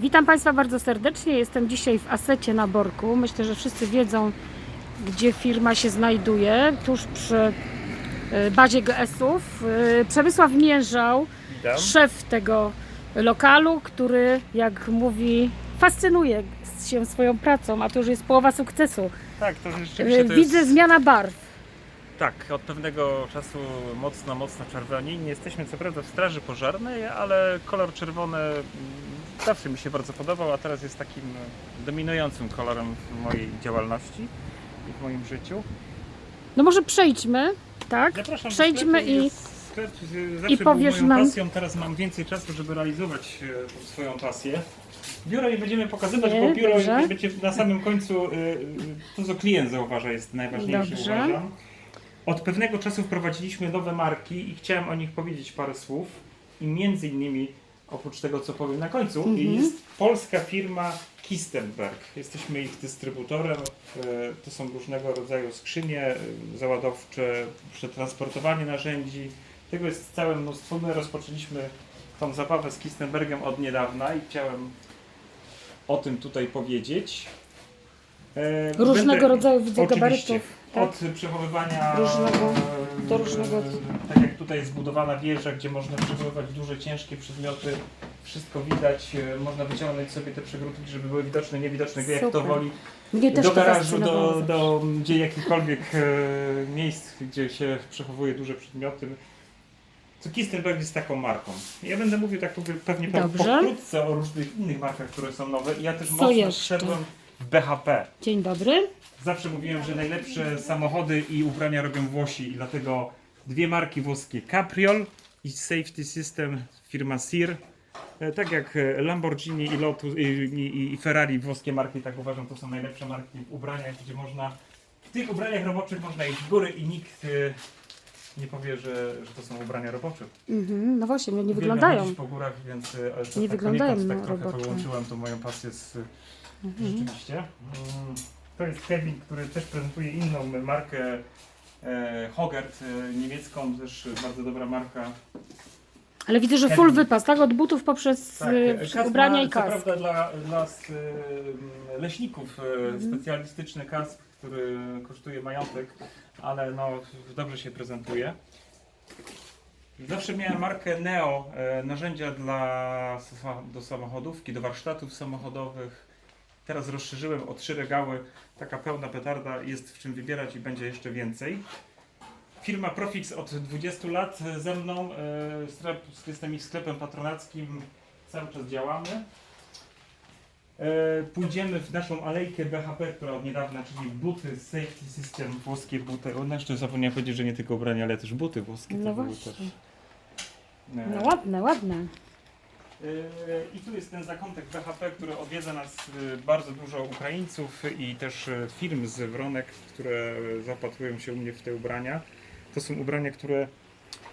Witam Państwa bardzo serdecznie. Jestem dzisiaj w Asecie na Borku. Myślę, że wszyscy wiedzą, gdzie firma się znajduje. Tuż przy e, bazie GS-ów. E, Przemysław Mierzał, Witam. szef tego lokalu, który, jak mówi, fascynuje się swoją pracą, a to już jest połowa sukcesu. Tak, to E, rzeczywiście to Widzę jest... zmiana barw. Tak, od pewnego czasu mocno, mocno czerwoni. Nie jesteśmy co prawda w straży pożarnej, ale kolor czerwony zawsze mi się bardzo podobał, a teraz jest takim dominującym kolorem w mojej działalności i w moim życiu. No może przejdźmy, tak? Zapraszam do Przejdźmy sklepu, i jest Sklep zawsze i powiesz był moją nam- pasją, teraz mam więcej czasu, żeby realizować e, swoją pasję. Biuro nie będziemy pokazywać, Nie, bo biuro dobrze. będzie na samym końcu, y, to co klient zauważa jest najważniejsze Dobrze. uważam. Od pewnego czasu wprowadziliśmy nowe marki i chciałem o nich powiedzieć parę słów. I między innymi, oprócz tego co powiem na końcu, Mhm. jest polska firma Kistenberg. Jesteśmy ich dystrybutorem. E, To są różnego rodzaju skrzynie e, załadowcze, przetransportowanie narzędzi. Tego jest całe mnóstwo. My rozpoczęliśmy tą zabawę z Kistenbergiem od niedawna i chciałem o tym tutaj powiedzieć. E, różnego będę- rodzaju widzę gabarytów. Tak? Od przechowywania Różnego- do różnego- Tak tutaj jest zbudowana wieża, gdzie można przechowywać duże, ciężkie przedmioty, wszystko widać, e, można wyciągnąć sobie te przegródki, żeby były widoczne, niewidoczne, jak to Super. woli. Mnie też do to garażu, do, do gdzie jakichkolwiek e, miejsc, gdzie się przechowuje duże przedmioty. Co Kistenberg jest taką marką. Ja będę mówił tak pewnie Dobrze. pokrótce o różnych innych markach, które są nowe. Ja też Co mocno jeszcze? wszedłem w BHP. Dzień dobry. Zawsze mówiłem, że najlepsze samochody i ubrania robią Włosi i dlatego dwie marki włoskie Capriol i Safety System firma SIR. E, Tak jak e, Lamborghini i Lotus i, i, Ferrari włoskie marki, tak uważam, to są najlepsze marki w ubraniach, gdzie można w tych ubraniach roboczych można iść w góry i nikt e, nie powie, że, że to są ubrania robocze. Mhm, no właśnie, nie Uwielbiam wyglądają. po górach, więc to Nie tak wyglądają na tak trochę robocze. połączyłem tą moją pasję z Mhm. Rzeczywiście. Mm, To jest Kevin, który też prezentuje inną markę Hogert e, niemiecką, też bardzo dobra marka. Ale widzę, że full wypas, tak? Od butów poprzez Tak, y, kask ubrania ma, i kask. Co prawda dla, dla e, leśników e, Mhm. specjalistyczny kask, który kosztuje majątek, ale no, dobrze się prezentuje. Zawsze miałem markę Neo, e, narzędzia dla, do samochodówki, do warsztatów samochodowych. Teraz rozszerzyłem o trzy regały. Taka pełna petarda, jest w czym wybierać i będzie jeszcze więcej. Firma Profix od 20 lat ze mną, e, sklep, jestem ich sklepem patronackim, cały czas działamy. E, Pójdziemy w naszą alejkę BHP, która od niedawna, czyli buty Safety System, włoskie buty. O, jeszcze zapomniałem powiedzieć, że nie tylko ubrania, ale też buty włoskie. to No były właśnie. też, e, No ładne, ładne. Yy, I tu jest ten zakątek BHP, który odwiedza nas yy, bardzo dużo Ukraińców i też yy, firm z Wronek, które zaopatrują się u mnie w te ubrania. To są ubrania, które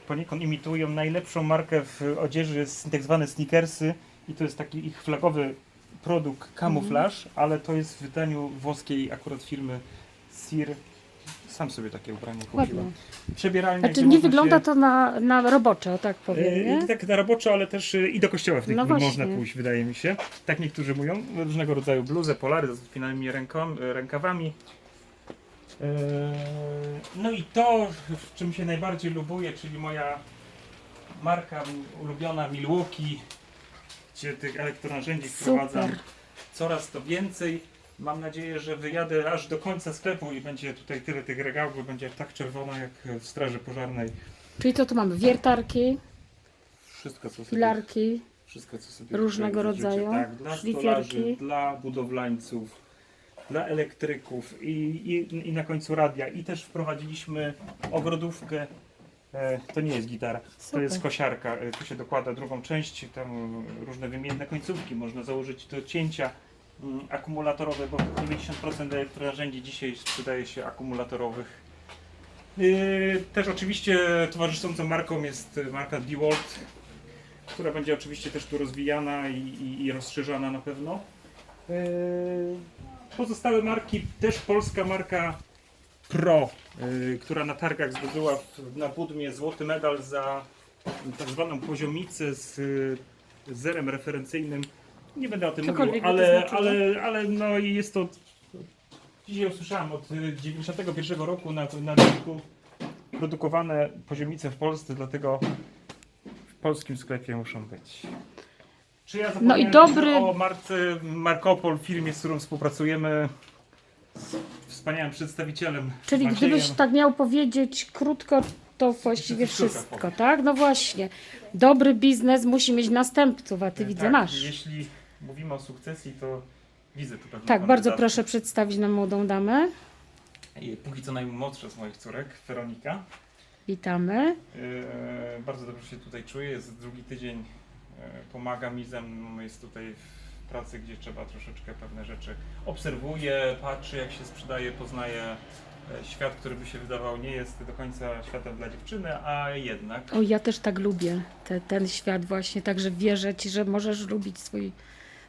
poniekąd imitują najlepszą markę w odzieży, jest tak zwane sneakersy i to jest taki ich flagowy produkt kamuflaż, ale to jest w wydaniu włoskiej akurat firmy SIR. Sam sobie takie ubranie kupiłem. Przebieralnia, Znaczy gdzie nie można wygląda się... to na, na robocze, o tak powiem, E, nie? Tak na roboczo, ale też e, i do kościoła w tej No chwili właśnie. można pójść, wydaje mi się. Tak niektórzy mówią. Różnego rodzaju bluzy, polary z ręką, e, rękawami. E, No i to, w czym się najbardziej lubuję, czyli moja marka m- ulubiona Milwaukee, gdzie tych elektronarzędzi wprowadzam Super. coraz to więcej. Mam nadzieję, że wyjadę aż do końca sklepu i będzie tutaj tyle tych regałów, bo będzie tak czerwona jak w straży pożarnej. Czyli co tu mamy? Wiertarki, Wszystko co sobie filarki. Wszystko, co sobie Różnego tutaj życzycie. rodzaju Tak, dla szlifierki. stolarzy, dla budowlańców, dla elektryków i, i, i na końcu radia. I też wprowadziliśmy ogrodówkę. E, to nie jest gitara, to Super. jest kosiarka. E, tu się dokłada drugą część, tam różne wymienne końcówki można założyć do cięcia akumulatorowe, bo 90% elektronarzędzi dzisiaj sprzedaje się akumulatorowych. Yy, Też oczywiście towarzyszącą marką jest marka DeWalt, która będzie oczywiście też tu rozwijana i, i, i rozszerzana na pewno. Yy, Pozostałe marki, też polska marka Pro, która na targach zdobyła na Budmie złoty medal za tak zwaną poziomicę z zerem referencyjnym Nie będę o tym Cokolwiek mówił, by to ale, znaczyło. ale, ale no i jest to. Dzisiaj usłyszałem od y, 91 roku na, na rynku produkowane poziomice w Polsce, dlatego w polskim sklepie muszą być. Czy ja No i dobry- o marce Markopol, firmie, z którą współpracujemy z wspaniałym przedstawicielem. Czyli Maciejem. gdybyś tak miał powiedzieć krótko, to właściwie Wszystko wszystko, powiem. tak? No właśnie. Dobry biznes musi mieć następców, a ty widzę tak, masz. Jeśli mówimy o sukcesji, to widzę tu pewną Tak, bardzo kandydatkę. proszę przedstawić nam młodą damę. I Póki co najmłodsza z moich córek, Weronika. Witamy. E, bardzo dobrze się tutaj czuję. Jest drugi tydzień, e, pomaga mi ze mną. Jest tutaj w pracy, gdzie trzeba troszeczkę pewne rzeczy obserwuje, patrzy jak się sprzedaje, poznaje e, świat, który by się wydawał nie jest do końca światem dla dziewczyny, a jednak. O, ja też tak lubię te, ten świat właśnie, także wierzę ci, że możesz lubić swój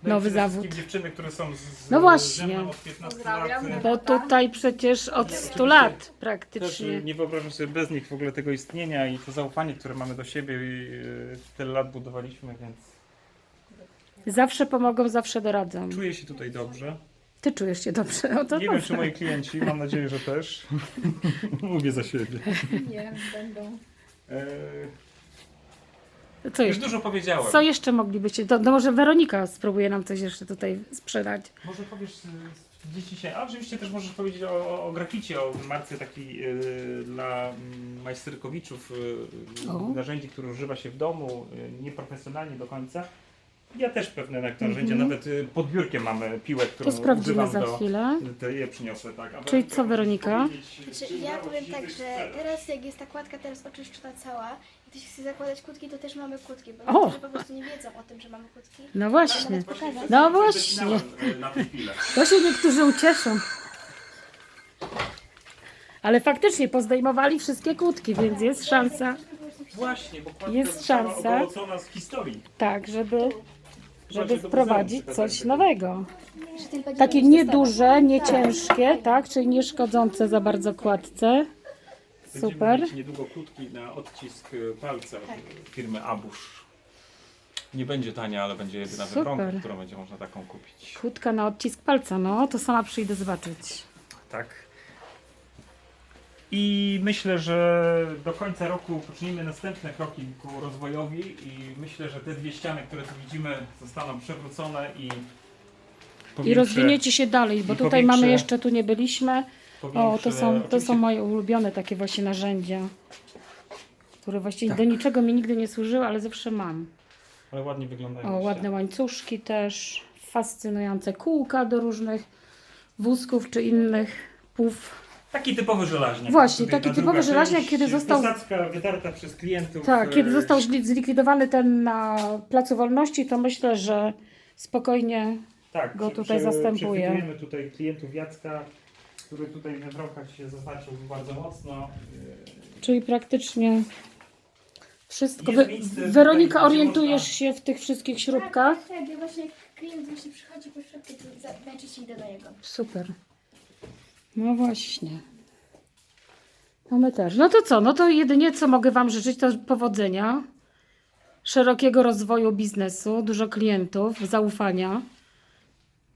nowy przede zawód. wszystkim dziewczyny, które są z, z, No właśnie. ze mną od 15 Pozdrawiam. lat. Bo tutaj przecież od 100 Oczywiście. lat Też praktycznie. nie wyobrażam sobie bez nich w ogóle tego istnienia i to zaufanie, które mamy do siebie i e, tyle lat budowaliśmy, więc Zawsze pomogą, zawsze doradzą. czuję się tutaj dobrze. Ty czujesz się dobrze, o to Nie wiem, czy moi klienci, mam nadzieję, że też. Mówię za siebie. Nie, będą. E, Co już jeszcze? dużo powiedziałem. Co jeszcze moglibyście? To, no może Weronika spróbuje nam coś jeszcze tutaj sprzedać. Może powiesz e, dzieci się. A oczywiście też możesz powiedzieć o, o graficie, o marce takiej e, dla mm, majsterkowiczów O. narzędzi, które używa się w domu, nieprofesjonalnie do końca. Ja też pewne narzędzia, Mhm. nawet e, pod biurkiem mamy piłę, którą To sprawdzimy za do, chwilę. To je przyniosę, tak. A Czyli co, Weronika? Znaczy, czy ja powiem tak, że teraz jak jest ta kładka teraz oczyszczona cała i ktoś chce zakładać kłódki, to też mamy kłódki, bo O! niektórzy po prostu nie wiedzą o tym, że mamy kłódki. No właśnie. No właśnie. To się niektórzy ucieszą. Ale faktycznie pozdejmowali wszystkie kłódki, więc jest szansa, Właśnie, bo Jest szansa. z historii. tak, żeby, żeby wprowadzić coś nowego. Takie nieduże, nie ciężkie, tak, czyli nie szkodzące za bardzo kładce. Będziemy Super. mieć niedługo kłódki na odcisk e, palca Tak. firmy Abusz. Nie będzie tania, ale będzie jedyna Super. Którą będzie można taką kupić. Kłódka na odcisk palca, no to sama przyjdę zobaczyć. Tak. I myślę, że do końca roku poczynimy następne kroki ku rozwojowi i myślę, że te dwie ściany, które tu widzimy zostaną przewrócone i I rozwiniecie się dalej, bo i tutaj mamy jeszcze, tu nie byliśmy. O, to są, to oczywiście są moje ulubione takie właśnie narzędzia, które właściwie Tak. do niczego mi nigdy nie służyły, ale zawsze mam. Ale ładnie wyglądają. O, ładne łańcuszki też, fascynujące kółka do różnych wózków czy innych pów. Taki typowy żelaźniak. Właśnie, Tutaj taki ta typowy druga żelaźniak, część, kiedy został- Posadzka wytarta przez klientów. Tak, kiedy e, został zli- zlikwidowany ten na Placu Wolności, to myślę, że spokojnie tak, go prze- tutaj prze- zastępuje. Przewidujemy tutaj klientów Jacka, który tutaj we wrokach się zaznaczył bardzo mocno. Czyli praktycznie wszystko. Jest Wy, miejsce Weronika, gdzie orientujesz można- się w tych wszystkich śrubkach? Tak, tak, ja właśnie jak klient właśnie przychodzi po środku, to za- najczęściej idę do niego. Super. No właśnie. No my też. No to co? No to jedynie co mogę Wam życzyć to powodzenia, szerokiego rozwoju biznesu, dużo klientów, zaufania.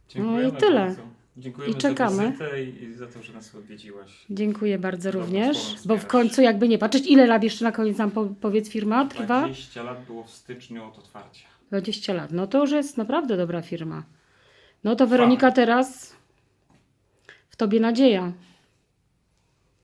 Dziękujemy No i tyle. bardzo. Dziękujemy I czekamy. za i za to, że nas odwiedziłaś. Dziękuję bardzo również, bo w końcu jakby nie patrzeć, ile lat jeszcze na koniec nam po, powiedz firma trwa? 20 lat było w styczniu od otwarcia. 20 lat. No to już jest naprawdę dobra firma. No to Weronika teraz w Tobie nadzieja.